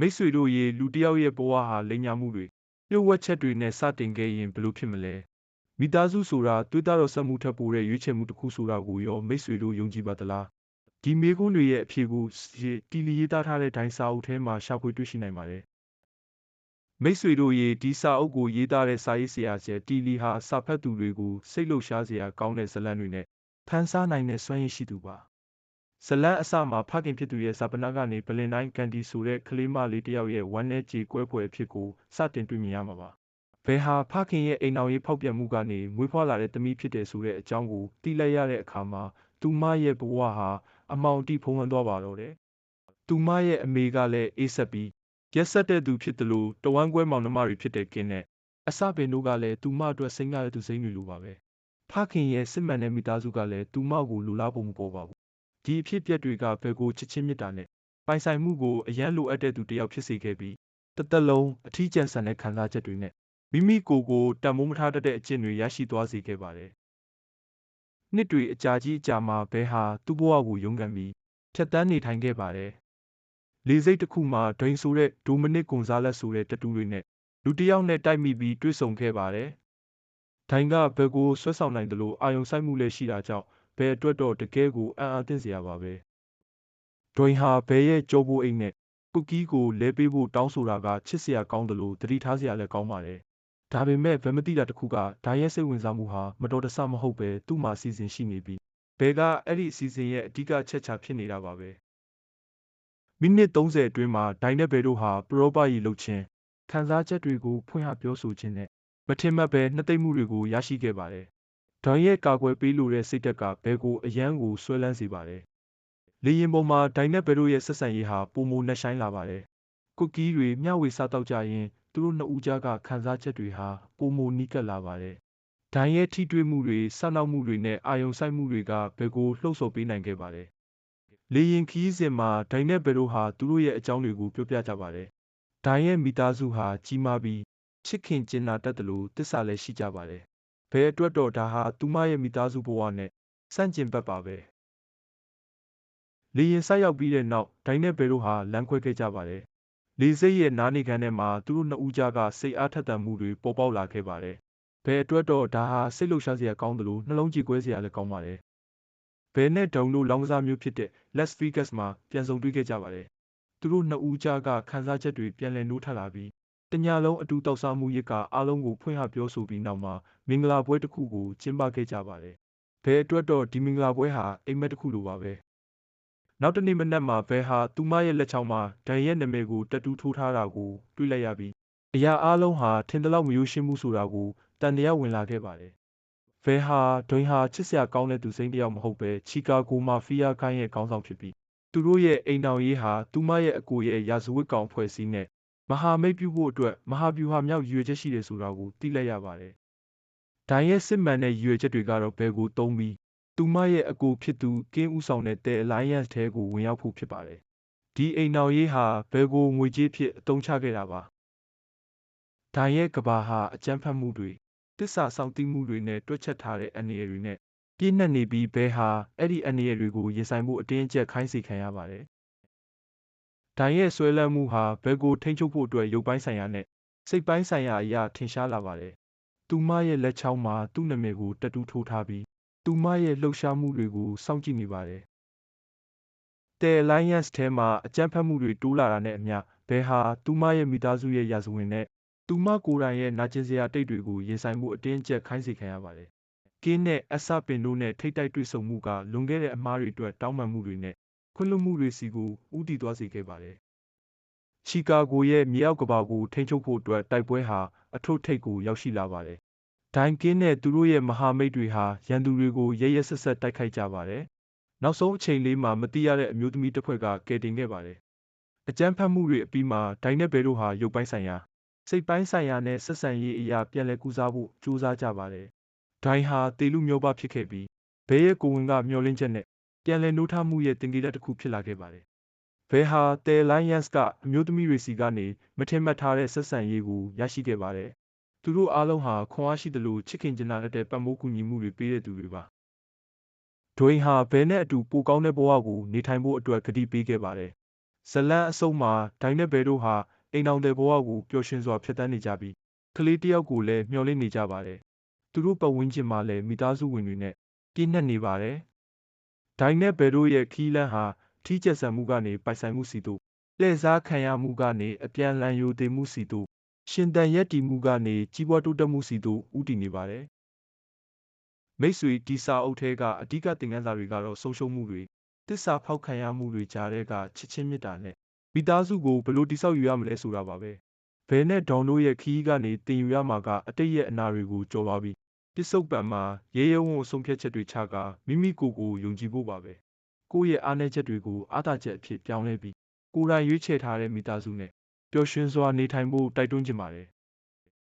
မိတ်ဆွေတို့ရေလူတစ်ယောက်ရဲ့ဘဝဟာလိမ်ညာမှုတွေလျှို့ဝှက်ချက်တွေနဲ့စတင်ခဲ့ရင်ဘယ်လိုဖြစ်မလဲမိသားစုဆိုတာတွေးသားတော်ဆက်မှုထက်ပိုတဲ့ရွေးချယ်မှုတစ်ခုဆိုတာကိုရောမိတ်ဆွေတို့ယုံကြည်ပါသလားဒီမေးခွန်းတွေရဲ့အဖြေကိုတီလီရေးသားထားတဲ့ဒိုင်းစာအုပ်ထဲမှာရှာဖွေတွေ့ရှိနိုင်ပါတယ်မိတ်ဆွေတို့ရေဒီစာအုပ်ကိုရေးသားတဲ့စာရေးဆရာကျဲတီလီဟာစာဖတ်သူတွေကိုစိတ်လှုပ်ရှားစရာကောင်းတဲ့ဇာတ်လမ်းတွေနဲ့ဖန်ဆားနိုင်တဲ့စွမ်းရည်ရှိသူပါ ဇလန်းအစမှာဖခင်ဖြစ်သူရဲ့ဇာပနာကနေဘလင်တိုင်းကန်ဒီဆိုတဲ့ကလေးမလေးတစ်ယောက်ရဲ့ဝမ်းနဲ့ကြေကွဲဖွယ်အဖြစ်ကိုစတင်တွေ့မြင်ရမှာပါဘယ်ဟာဖခင်ရဲ့အိမ်တော်ရေးဖောက်ပြန်မှုကနေမွေးဖွားလာတဲ့သမီးဖြစ်တယ်ဆိုတဲ့အကြောင်းကိုသိလိုက်ရတဲ့အခါမှာသူမရဲ့ဘဝဟာအမောင်တိဖုံးလွှမ်းသွားပါတော့တယ်သူမရဲ့အမေကလည်းအေးဆက်ပြီးရက်ဆက်တဲ့သူဖြစ်တယ်လို့တဝမ်းကွဲမောင်နှမတွေဖြစ်တဲ့ကင်းနဲ့အစပင်တို့ကလည်းသူမအတွက်စိတ်ရတဲ့သူစိမ့်တွေလိုပါပဲဖခင်ရဲ့စစ်မှန်တဲ့မိသားစုကလည်းသူမကိုလူလားဖို့မပေါ်ပါဘူး ဒီအဖြစ်အပျက်တွေကဘယ်ကိုချစ်ချင်းမြတ်တာနဲ့ပိုင်ဆိုင်မှုကိုအယံလိုအပ်တဲ့သူတစ်ယောက်ဖြစ်စေခဲ့ပြီးတစ်သက်လုံးအထီးကျန်ဆန်တဲ့ခံစားချက်တွေနဲ့မိမိကိုယ်ကိုတန်မိုးမထားတတ်တဲ့အကျင့်တွေရရှိသွားစေခဲ့ပါတယ်။နှစ်တွေအကြာကြီးအကြာမှာဘဲဟာသူ့ဘဝကိုရုန်းကန်ပြီးဖြတ်တန်းနေထိုင်ခဲ့ပါတယ်။လေစိတ်တစ်ခုမှာဒိန်ဆိုတဲ့ဒိုမနစ်ကွန်ဇာလက်ဆိုတဲ့တတူတွေနဲ့လူတစ်ယောက်နဲ့တိုက်မိပြီးတွေ့ဆုံခဲ့ပါတယ်။ဒိုင်ကဘယ်ကိုဆွဲဆောင်နိုင်တယ်လို့အာယုံစိုက်မှုလည်းရှိတာကြောင့် ဘယ်အတွက်တော့တကယ်ကိုအံ့အားသင့်စရာပါပဲ။ဒွိန်ဟာဘယ်ရဲ့ကြောပိုးအိတ်နဲ့ကုကီးကိုလဲပေးဖို့တောင်းဆိုတာကချစ်စရာကောင်းတယ်လို့သတိထားစရာလည်းကောင်းပါတယ်။ဒါပေမဲ့ဗမတိတာတစ်ခုကဒါရဲ့စိတ်ဝင်စားမှုဟာမတော်တဆမဟုတ်ပဲသူ့မှာစီစဉ်ရှိနေပြီးဘယ်ကအဲ့ဒီအစီအစဉ်ရဲ့အဓိကချက်ချဖြစ်နေတာပါပဲ။မိနစ်30အတွင်းမှာဒိုင်နဲ့ဘယ်တို့ဟာပရောပရီလှုပ်ခြင်းခံစားချက်တွေကိုဖွင့်ဟပြောဆိုခြင်းနဲ့မထင်မှတ်ပဲနှစ်သိမ့်မှုတွေကိုရရှိခဲ့ပါတယ် ဒွန်ရဲ့ကာကွယ်ပေးလိုတဲ့စိတ်ဓာတ်ကဘဲကိုအယမ်းကိုဆွဲလန်းစေပါတယ်။လေရင်ပေါ်မှာဒိုင်နက်ဘဲတို့ရဲ့ဆက်ဆံရေးဟာပုံမနှက်ဆိုင်လာပါတယ်။ကုကီးတွေမျှဝေစားတော့ကြရင်သူတို့နှစ်ဦးကြားကခံစားချက်တွေဟာပုံမနီးကပ်လာပါတယ်။ဒိုင်ရဲ့ထိတွေ့မှုတွေဆောက်နောက်မှုတွေနဲ့အာယုံဆိုင်မှုတွေကဘဲကိုလှုပ်ဆော်ပေးနိုင်ခဲ့ပါတယ်။လေရင်ခီးစဉ်မှာဒိုင်နက်ဘဲတို့ဟာသူတို့ရဲ့အကြောင်းတွေကိုပြောပြကြပါတယ်။ဒိုင်ရဲ့မိသားစုဟာကြီးမားပြီးချစ်ခင်ကျင်နာတတ်တယ်လို့တစ္ဆာလည်းရှိကြပါတယ် ဘယ်အတွက်တော့ဒါဟာသူမရဲ့မိသားစုဘဝနဲ့ဆန့်ကျင်ဘက်ပါပဲလေရင်ဆိုက်ရောက်ပြီးတဲ့နောက်ဒိုင်နဲ့ဘယ်တို့ဟာလမ်းခွဲခဲ့ကြပါတယ်လေစိတ်ရဲ့နားနေခန်းထဲမှာသူတို့နှစ်ဦးကြားကစိတ်အားထက်သန်မှုတွေပေါ်ပေါက်လာခဲ့ပါတယ်ဘယ်အတွက်တော့ဒါဟာစိတ်လှုပ်ရှားစရာကောင်းတယ်လို့နှလုံးကြည်ကွဲစရာလည်းကောင်းပါတယ်ဘယ်နဲ့ဒုံတို့လောင်းကစားမျိုးဖြစ်တဲ့ Las Vegas မှာပြန်ဆုံတွေ့ခဲ့ကြပါတယ်သူတို့နှစ်ဦးကြားကခံစားချက်တွေပြန်လည်နှိုးထလာပြီး တညလုံးအတူတောက်စားမှုရစ်ကအားလုံးကိုဖွင့်ဟပြောဆိုပြီးနောက်မှာမင်္ဂလာပွဲတစ်ခုကိုကျင်းပခဲ့ကြပါတယ်။ဘဲအတွက်တော့ဒီမင်္ဂလာပွဲဟာအိမ်မက်တစ်ခုလိုပါပဲ။နောက်တနေ့မနက်မှာဘဲဟာသူမရဲ့လက်ချောင်းမှာဒန်ရဲ့နာမည်ကိုတက်တူးထိုးထားတာကိုတွေ့လိုက်ရပြီးအရာအားလုံးဟာထင်သလောက်မယိုရှင်းမှုဆိုတာကိုတန်တရားဝင်လာခဲ့ပါတယ်။ဘဲဟာဒွိန်ဟာချစ်စရာကောင်းတဲ့သူစိမ့်တယောက်မဟုတ်ပဲချီကာဂိုမာဖီးယားခိုင်းရဲ့ခေါင်းဆောင်ဖြစ်ပြီးသူတို့ရဲ့အိမ်တော်ရေးဟာသူမရဲ့အကိုရဲ့ရာဇဝတ်ကောင်ဖွဲ့စည်းနဲ့ မဟာမိတ်ပြုဖို့အတွက်မဟာဗျူဟာမြောက်ရည်ရွယ်ချက်ရှိတယ်ဆိုတာကိုသိလိုက်ရပါတယ်။ဒိုင်ရဲ့စစ်မှန်တဲ့ရည်ရွယ်ချက်တွေကတော့ဘယ်ကိုသုံးပြီးသူမရဲ့အကိုဖြစ်သူကင်းဦးဆောင်တဲ့တဲ Alliance ထဲကိုဝင်ရောက်ဖို့ဖြစ်ပါတယ်။ဒီအိမ်တော်ရေးဟာဘယ်ကိုငွေကြေးဖြစ်အသုံးချခဲ့တာပါ။ဒိုင်ရဲ့ကဘာဟာအကြမ်းဖက်မှုတွေတစ္ဆာဆောင်တိမှုတွေနဲ့တွက်ချက်ထားတဲ့အနေအတွေနဲ့ပြည့်နှက်နေပြီးဘဲဟာအဲ့ဒီအနေအတွေကိုရင်ဆိုင်မှုအတင်းအကျပ်ခိုင်းစေခံရပါတယ် ဒိုင်ရဲ့ဆွဲလန်းမှုဟာဘယ်ကိုထိန်းချုပ်ဖို့အတွက်ရုပ်ပိုင်းဆိုင်ရာနဲ့စိတ်ပိုင်းဆိုင်ရာအရာထင်ရှားလာပါတယ်။သူမရဲ့လက်ချောင်းမှာသူ့နာမည်ကိုတက်တူးထိုးထားပြီးသူမရဲ့လှုပ်ရှားမှုတွေကိုစောင့်ကြည့်နေပါတယ်။ The Alliance ထဲမှာအကြမ်းဖက်မှုတွေတိုးလာတာနဲ့အမျှဘဲဟာသူမရဲ့မိသားစုရဲ့ရာဇဝင်နဲ့သူမကိုယ်တိုင်ရဲ့နာကျင်စရာတိတ်တွေကိုရင်ဆိုင်မှုအတင်းအကျပ်ခိုင်းစေခံရပါတယ်။ကင်းနဲ့အဆပင်တို့နဲ့ထိတ်တိုက်တွေ့ဆုံမှုကလွန်ခဲ့တဲ့အမှားတွေအတွက်တောင်းပန်မှုတွေနဲ့ ခွင့်လွှတ်မှုတွေစီကိုဦးတည်သွားစေခဲ့ပါတယ်။ချီကာဂိုရဲ့မြေအောက်ကဘာကိုထိန်းချုပ်ဖို့အတွက်တိုက်ပွဲဟာအထွတ်ထိပ်ကိုရောက်ရှိလာပါတယ်။ဒိုင်ကင်းနဲ့သူတို့ရဲ့မဟာမိတ်တွေဟာရန်သူတွေကိုရဲရဲဆက်ဆက်တိုက်ခိုက်ကြပါတယ်။နောက်ဆုံးအချိန်လေးမှာမတိရတဲ့အမျိုးသမီးတစ်ဖွဲ့ကကယ်တင်ခဲ့ပါတယ်။အကြမ်းဖက်မှုတွေအပြီးမှာဒိုင်နဲ့ဘဲတို့ဟာရုပ်ပိုင်းဆိုင်ရာစိတ်ပိုင်းဆိုင်ရာနဲ့ဆက်ဆံရေးအရာပြန်လည်ကူစားဖို့ကြိုးစားကြပါတယ်။ဒိုင်ဟာတေလူမျိုးပါဖြစ်ခဲ့ပြီးဘဲရဲ့ကိုဝင်ကမျောလင်းချက်နဲ့ ပြန်လည်နှိုးထားမှုရဲ့တင်ကြတဲ့တစ်ခုဖြစ်လာခဲ့ပါတယ်။ဘဲဟာတယ်လိုင်းယန်စ်ကအမျိုးသမီးတွေစီကနေမထင်မှတ်ထားတဲ့ဆက်ဆံရေးကိုရရှိခဲ့ပါတယ်။သူတို့အားလုံးဟာခွန်အားရှိသလိုချစ်ခင်ကြနာတဲ့ပတ်မိုးကူညီမှုတွေပေးတဲ့သူတွေပါ။ဒွိန်ဟာဘဲနဲ့အတူပိုကောင်းတဲ့ဘဝကိုနေထိုင်ဖို့အတွက်ကတိပေးခဲ့ပါတယ်ဇလန်းအစုံမှာဒိုင်းနဲ့ဘဲတို့ဟာအိမ်အောင်တဲ့ဘဝကိုပျော်ရွှင်စွာဖြတ်သန်းနေကြပြီးကလေးတစ်ယောက်ကိုလည်းမျှော်လင့်နေကြပါတယ်သူတို့ပတ်ဝန်းကျင်မှာလည်းမိသားစုဝင်တွေနဲ့ပြည့်နှက်နေပါတယ် ဒိုင်းနဲ့ဘဲတို့ရဲ့ခီးလန်းဟာထီးကျက်ဆန်မှုကနေပိုက်ဆိုင်မှုစီတို့လှည့်စားခံရမှုကနေအပြန်လန်ယိုသိမ်းမှုစီတို့ရှင်တန်ရက်တီမှုကနေကြီးပွားတိုးတက်မှုစီတို့ဥတည်နေပါတယ်မိတ်ဆွေဒီစာအုပ်ထဲကအဓိကသင်ခန်းစာတွေကတော့ဆုံးရှုံးမှုတွေတစ္ဆာဖောက်ခံရမှုတွေကြားတဲ့ကချစ်ချင်းမေတ္တာနဲ့မိသားစုကိုဘယ်လိုတိဆောက်ယူရမလဲဆိုတာပါပဲဘဲနဲ့ဒေါင်တို့ရဲ့ခီးကနေတင်ယူရမှာကအတိတ်ရဲ့အနာတွေကိုကြော်ပါပြီ ပစ္စုပန်မှာရဲရဲဝံ့ဝံ့ဆုံးဖြတ်ချက်တွေချကမိမိကိုယ်ကိုယုံကြည်ဖို့ပါပဲကိုယ့်ရဲ့အားနည်းချက်တွေကိုအားသာချက်အဖြစ်ပြောင်းလဲပြီးကိုယ်တိုင်ရွေးချယ်ထားတဲ့မိသားစုနဲ့ပျော်ရွှင်စွာနေထိုင်ဖို့တိုက်တွန်းချင်ပါတယ်